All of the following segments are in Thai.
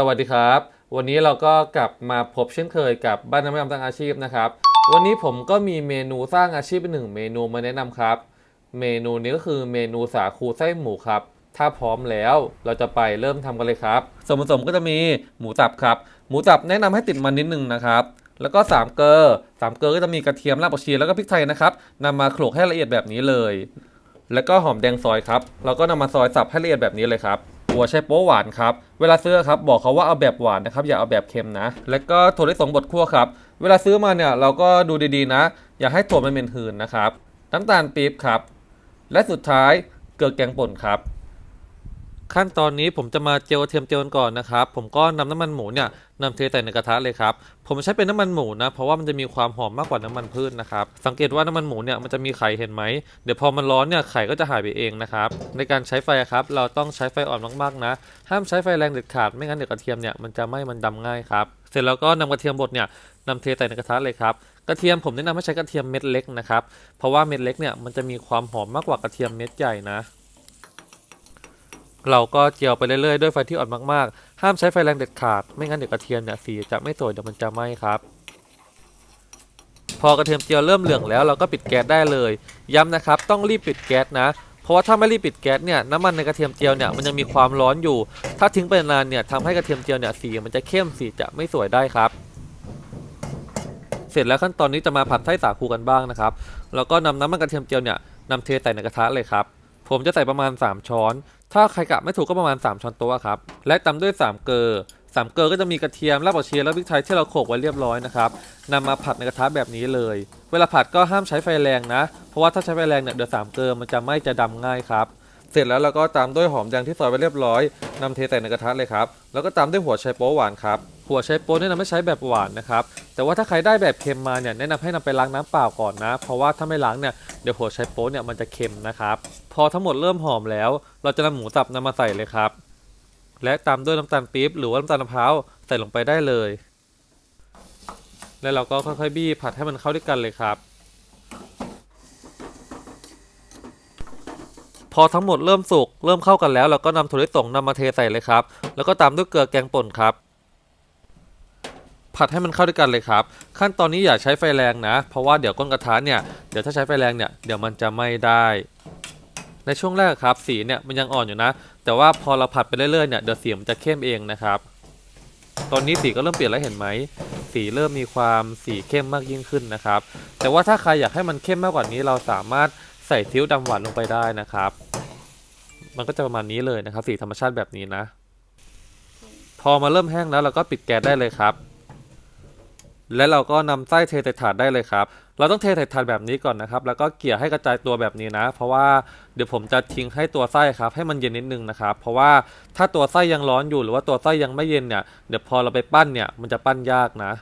สวัสดีครับ วันนี้เราก็กลับมาพบเช่นเคยกับบ้านน้ำยำสร้างอาชีพนะครับ วันนี้ผมก็มีเมนูสร้างอาชีพเป็นหนึ่งเมนูมาแนะนำครับ เมนูนี้ก็คือเมนูสาคูไส้หมูครับ ถ้าพร้อมแล้วเราจะไปเริ่มทำกันเลยครับส่วนผสมก็จะมีหมูสับครับ หมูสับแนะนำให้ติดมันนิดนึงนะครับ แล้วก็สามเกลอสามเกลอก็จะมีกระเทียมรากผักชีแล้วก็พริกไทยนะครับนำมาโขลกให้ละเอียดแบบนี้เลย แล้วก็หอมแดงซอยครับ เราก็นำมาซอยสับให้ละเอียดแบบนี้เลยครับ หัวใช้โป๊หวานครับ เวลาซื้อครับบอกเขาว่าเอาแบบหวานนะครับอย่าเอาแบบเค็มนะ แล้วก็ถั่วลิสงบดคั่วครับ เวลาซื้อมาเนี่ยเราก็ดูดีๆนะ อย่าให้ถั่วมันเป็นหืนนะครับ น้ำตาลปี๊บครับ และสุดท้ายเกลือแกงป่นครับ ขั้นตอนนี้ผมจะมาเจียวกระเทียมเจียวกันก่อนนะครับ ผมก็นำน้ำมันหมูเนี่ยนำเทใส่ในกระทะเลยครับ ผมใช้เป็นน้ำมันหมูนะ เพราะว่ามันจะมีความหอมมากกว่าน้ำมันพืชนะครับ สังเกตว่าน้ำมันหมูเนี่ยมันจะมีไข่เห็นไหม เดี๋ยวพอมันร้อนเนี่ยไข่ก็จะหายไปเองนะครับ ในการใช้ไฟครับ เราต้องใช้ไฟอ่อนมากๆนะ ห้ามใช้ไฟแรงเด็ดขาด ไม่งั้นเดี๋ยวกระเทียมเนี่ยมันจะไหม้มันดำง่ายครับ เสร็จแล้วก็นำกระเทียมบดเนี่ยนำเทใส่ในกระทะเลยครับ กระเทียมผมแนะนำให้ใช้กระเทียมเม็ดเล็กนะครับ เพราะว่าเม็ดเล็กเนี่ยมันจะมีความหอมมากกว่ากระเทียมเม็ดใหญ่นะ เราก็เจียวไปเรื่อยๆด้วยไฟที่อ่อนมากๆ ห้ามใช้ไฟแรงเด็ดขาด ไม่งั้นเดี๋ยวกระเทียมเนี่ยสีจะไม่สวยเดี๋ยวมันจะไหม้ครับ พอกระเทียมเจียวเริ่มเหลืองแล้วเราก็ปิดแก๊สได้เลย ย้ำนะครับต้องรีบปิดแก๊สนะ เพราะว่าถ้าไม่รีบปิดแก๊สเนี่ยน้ำมันในกระเทียมเจียวเนี่ยมันยังมีความร้อนอยู่ ถ้าทิ้งไปนานเนี่ยทำให้กระเทียมเจียวเนี่ยสีมันจะเข้มสีจะไม่สวยได้ครับเสร็จแล้วขั้นตอนนี้จะมาผัดไส้สาคูกันบ้างนะครับ แล้วก็นำน้ำมันกระเทียมเจียวเนี่ยนำเทใส่ในกระทะเลยครับ ผมจะใส่ประมาณ 3 ช้อน ถ้าใครกะไม่ถูกก็ประมาณ 3 ช้อนโต๊ะครับ และตาด้วย 3 เกลือสามเกลือก็จะมีกระเทียมรากผักชีและพริกไทยที่เราโขลกไว้เรียบร้อยนะครับนำมาผัดในกระทะแบบนี้เลย เวลาผัดก็ห้ามใช้ไฟแรงนะ เพราะว่าถ้าใช้ไฟแรงเนี่ยเดี๋ยวสามเกลือมันจะไหม้จะดำง่ายครับ เสร็จแล้วเราก็ตามด้วยหอมแดงที่ซอยไว้เรียบร้อยนำเทใส่ในกระทะเลยครับ แล้วก็ตามด้วยหัวไชโป๊หวานครับ หัวไชโป๊แนะนำให้ใช้แบบหวานนะครับ แต่ว่าถ้าใครได้แบบเค็มมาเนี่ยแนะนำให้นำไปล้างน้ำเปล่าก่อนนะ เพราะว่าถ้าไม่ล้างเนี่ยเดี๋ยวหัวไชโป๊เนี่ยมันจะเค็มนะครับ พอทั้งหมดเริ่มหอมแล้ว เราจะนำหมูสับนำมาใส่เลยครับ และตามด้วยน้ำตาลปี๊บหรือว่าน้ำตาลมะพร้าวใส่ลงไปได้เลย แล้วเราก็ค่อยๆบี้ผัดให้มันเข้าด้วยกันเลยครับ อทั้งหมดเริ่มสุกเริ่มเข้ากันแล้วเราก็นำถั่วลิสงนำมาเทใส่เลยครับ แล้วก็ตามด้วยเกลือแกงป่นครับ ผัดให้มันเข้าด้วยกันเลยครับ ขั้นตอนนี้อย่าใช้ไฟแรงนะ เพราะว่าเดี๋ยวก้นกระทะเนี่ยเดี๋ยวถ้าใช้ไฟแรงเนี่ยเดี๋ยวมันจะไม้ได้ในช่วงแรกครับสีเนี่ยมันยังอ่อนอยู่นะ แต่ว่าพอเราผัดไปเรื่อยๆเนี่ยเดี๋ยวสีมันจะเข้มเองนะครับ ตอนนี้สีก็เริ่มเปลี่ยนแล้วเห็นไหมสีเริ่มมีความสีเข้มมากยิ่งขึ้นนะครับ แต่ว่าถ้าใครอยากให้มันเข้มมากกว่านี้เราสามารถใส่ซีอิ๊วดำหวานลงไปได้นะครับ มันก็จะประมาณนี้เลยนะครับ สีธรรมชาติแบบนี้นะ พอมาเริ่มแห้งแล้วเราก็ปิดแก๊สได้เลยครับ และเราก็นำไส้เทใส่ถาดได้เลยครับ เราต้องเทใส่ถาดแบบนี้ก่อนนะครับ แล้วก็เกี่ยให้กระจายตัวแบบนี้นะ เพราะว่าเดี๋ยวผมจะทิ้งให้ตัวไส้ครับ ให้มันเย็นนิดนึงนะครับ เพราะว่าถ้าตัวไส้ยังร้อนอยู่หรือว่าตัวไส้ยังไม่เย็นเนี่ย เดี๋ยวพอเราไปปั้นเนี่ยมันจะปั้นยากนะ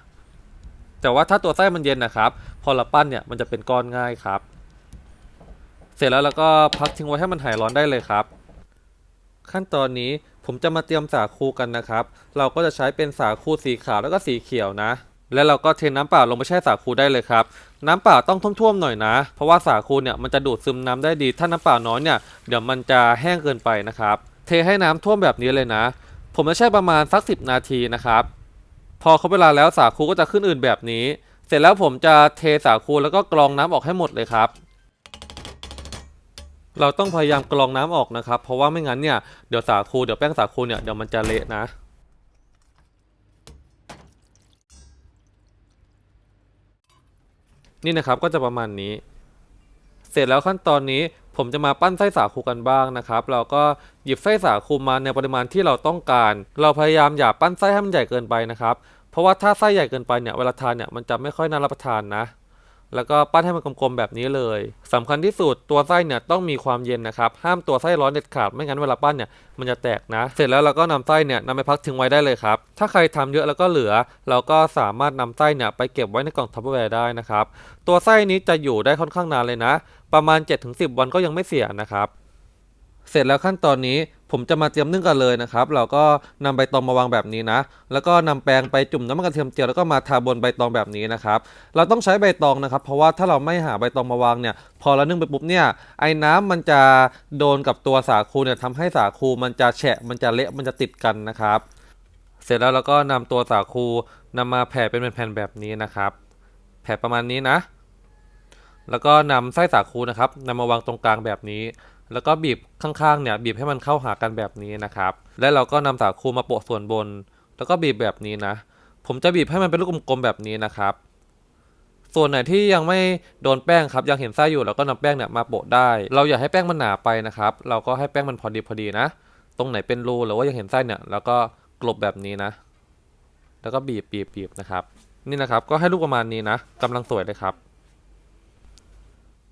แต่ว่าถ้าตัวไส้มันเย็นนะครับ พอเราปั้นเนี่ยมันจะเป็นก้อนง่ายครับ เสร็จแล้วเราก็พักทิ้งไว้ให้มันหายร้อนได้เลยครับ ขั้นตอนนี้ผมจะมาเตรียมสาคูกันนะครับ เราก็จะใช้เป็นสาคูสีขาวแล้วก็สีเขียวนะ แล้วเราก็เทน้ำเปล่าลงไปแช่สาคูได้เลยครับ น้ำเปล่าต้องท่วมๆหน่อยนะ เพราะว่าสาคูเนี่ยมันจะดูดซึมน้ำได้ดี ถ้าน้ำเปล่าน้อยเนี่ยเดี๋ยวมันจะแห้งเกินไปนะครับ เทให้น้ำท่วมแบบนี้เลยนะ ผมจะแช่ประมาณสักสินาทีนะครับ พอครบเวลาแล้วสาคูก็จะขึ้นอื่นแบบนี้ เสร็จแล้วผมจะเทสาคูแล้วก็กรองน้ำออกให้หมดเลยครับ เราต้องพยายามกรองน้ำออกนะครับ เพราะว่าไม่งั้นเนี่ยเดี๋ยวสาคูเดี๋ยวแป้งสาคูเนี่ยเดี๋ยวมันจะเละนะนี่นะครับก็จะประมาณนี้ เสร็จแล้วขั้นตอนนี้ผมจะมาปั้นไส้สาคูกันบ้างนะครับ เราก็หยิบไส้สาคูมาในปริมาณที่เราต้องการ เราพยายามอย่าปั้นไส้ให้มันใหญ่เกินไปนะครับ เพราะว่าถ้าไส้ใหญ่เกินไปเนี่ยเวลาทานเนี่ยมันจะไม่ค่อยน่ารับประทานนะ แล้วก็ปั้นให้มันกลมๆแบบนี้เลยสำคัญที่สุดตัวไส้เนี่ยต้องมีความเย็นนะครับ ห้ามตัวไส้ร้อนเด็ดขาดไม่งั้นเวลาปั้นเนี่ยมันจะแตกนะ เสร็จแล้วเราก็นำไส้เนี่ยนำไปพักทิ้งไว้ได้เลยครับ ถ้าใครทำเยอะแล้วก็เหลือ เราก็สามารถนำไส้เนี่ยไปเก็บไว้ในกล่องทัพเปอร์แวร์ได้นะครับ ตัวไส้นี้จะอยู่ได้ค่อนข้างนานเลยนะ ประมาณ 7-10 วันก็ยังไม่เสียนะครับ เสร็จแล้วขั้นตอนนี้ผมจะมาเตรียมนึ่งกันเลยนะครับ เราก็นำใบตองมาวางแบบนี้นะ แล้วก็นำแป้งไปจุ่มน้ำมันกระเทียมเจียวแล้วก็มาทาบนใบตองแบบนี้นะครับ เราต้องใช้ใบตองนะครับ เพราะว่าถ้าเราไม่หาใบตองมาวางเนี่ย พอเรานึ่งไปปุ๊บเนี่ย ไอ้น้ำมันจะโดนกับตัวสาคูเนี่ยทำให้สาคูมันจะแฉะ มันจะเละ มันจะติดกันนะครับ เสร็จแล้วเราก็นำตัวสาคูนำมาแผ่เป็นแผ่นๆแบบนี้นะครับ แผ่ประมาณนี้นะ แล้วก็นำไส้สาคูนะครับนำมาวางตรงกลางแบบนี้ แล้วก็บีบข้างๆเนี่ยบีบให้มันเข้าหากันแบบนี้นะครับ และเราก็นำสาคูมาโปะส่วนบน แล้วก็บีบแบบนี้นะ ผมจะบีบให้มันเป็นลูกกลมๆแบบนี้นะครับ ส่วนไหนที่ยังไม่โดนแป้งครับยังเห็นไส้อยู่เราก็นำแป้งเนี่ยมาโปะได้ เราอย่าให้แป้งมันหนาไปนะครับ เราก็ให้แป้งมันพอดีพอดีนะ ตรงไหนเป็นรูหรือว่ายังเห็นไส้เนี่ยเราก็กลบแบบนี้นะ แล้วก็บีบบีบบีบนะครับ นี่นะครับก็ให้ลูกประมาณนี้นะกำลังสวยเลยครับ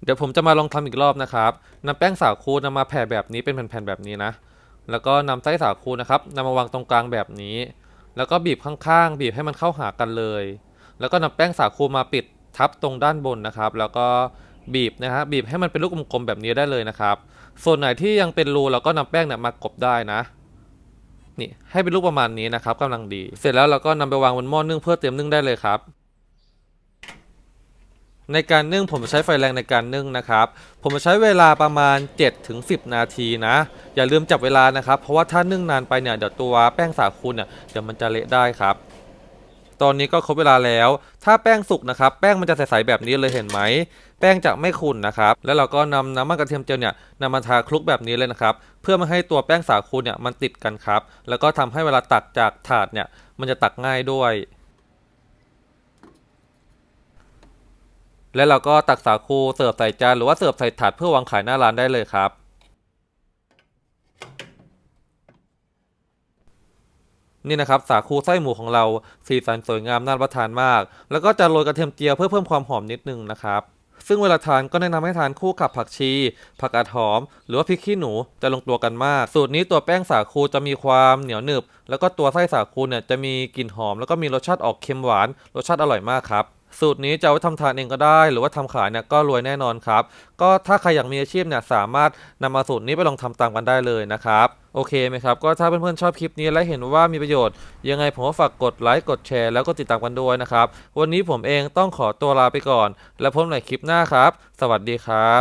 เดี๋ยวผมจะมาลองทำอีกรอบนะครับนำแป้งสาคูนำมาแผ่แบบนี้เป็นแผ่นๆแบบนี้นะ แล้วก็นำไส้สาคูนะครับนำมาวางตรงกลางแบบนี้ แล้วก็บีบข้างๆ บีบให้มันเข้าหากันเลย แล้วก็นำแป้งสาคูมาปิดทับตรงด้านบนนะครับ แล้วก็บีบนะฮะบีบให้มันเป็นลูกกลมๆแบบนี้ได้เลยนะครับ ส่วนไหนที่ยังเป็นรูเราก็นำแป้งเนี่ยมากบได้นะนี่ให้เป็นรูปประมาณนี้นะครับกำลังดี เสร็จแล้วเราก็นำไปวางบนหม้อนึ่งเพื่อเตรียมนึ่งได้เลยครับ ในการนึ่งผมจะใช้ไฟแรงในการนึ่งนะครับ ผมจะใช้เวลาประมาณ 7-10 นาทีนะ อย่าลืมจับเวลานะครับ เพราะว่าถ้านึ่งนานไปเนี่ยเดี๋ยวตัวแป้งสาคูเนี่ยเดี๋ยวมันจะเละได้ครับ ตอนนี้ก็ครบเวลาแล้ว ถ้าแป้งสุกนะครับ แป้งมันจะใสๆแบบนี้เลยเห็นไหม แป้งจะไม่ขุ่นนะครับ แล้วเราก็นำน้ำมันกระเทียมเจียวเนี่ยนำมาทาคลุกแบบนี้เลยนะครับ เพื่อไม่ให้ตัวแป้งสาคูเนี่ยมันติดกันครับ แล้วก็ทำให้เวลาตักจากถาดเนี่ยมันจะตักง่ายด้วย และเราก็ตักสาคูเสิร์ฟใส่จานหรือว่าเสิร์ฟใส่ถาดเพื่อวางขายหน้าร้านได้เลยครับ นี่นะครับสาคูไส้หมูของเราสีสันสวยงามน่ารับประทานมาก แล้วก็จะโรยกระเทียมเจียวเพื่อเพิ่มความหอมนิดนึงนะครับ ซึ่งเวลาทานก็แนะนำให้ทานคู่กับผักชี ผักกาดหอม หรือว่าพริกขี้หนูจะลงตัวกันมาก สูตรนี้ตัวแป้งสาคูจะมีความเหนียวหนึบ แล้วก็ตัวไส้สาคูเนี่ยจะมีกลิ่นหอม แล้วก็มีรสชาติออกเค็มหวาน รสชาติอร่อยมากครับ สูตรนี้จะเอาไว้ทำทานเองก็ได้ หรือว่าทำขายเนี่ยก็รวยแน่นอนครับ ก็ถ้าใครอยากมีอาชีพเนี่ยสามารถนำมาสูตรนี้ไปลองทำตามกันได้เลยนะครับโอเคไหมครับ ก็ถ้าเพื่อนๆชอบคลิปนี้และเห็นว่ามีประโยชน์ ยังไงผมก็ฝากกดไลค์กดแชร์แล้วก็ติดตามกันด้วยนะครับ วันนี้ผมเองต้องขอตัวลาไปก่อน แล้วพบในใหม่คลิปหน้าครับ สวัสดีครับ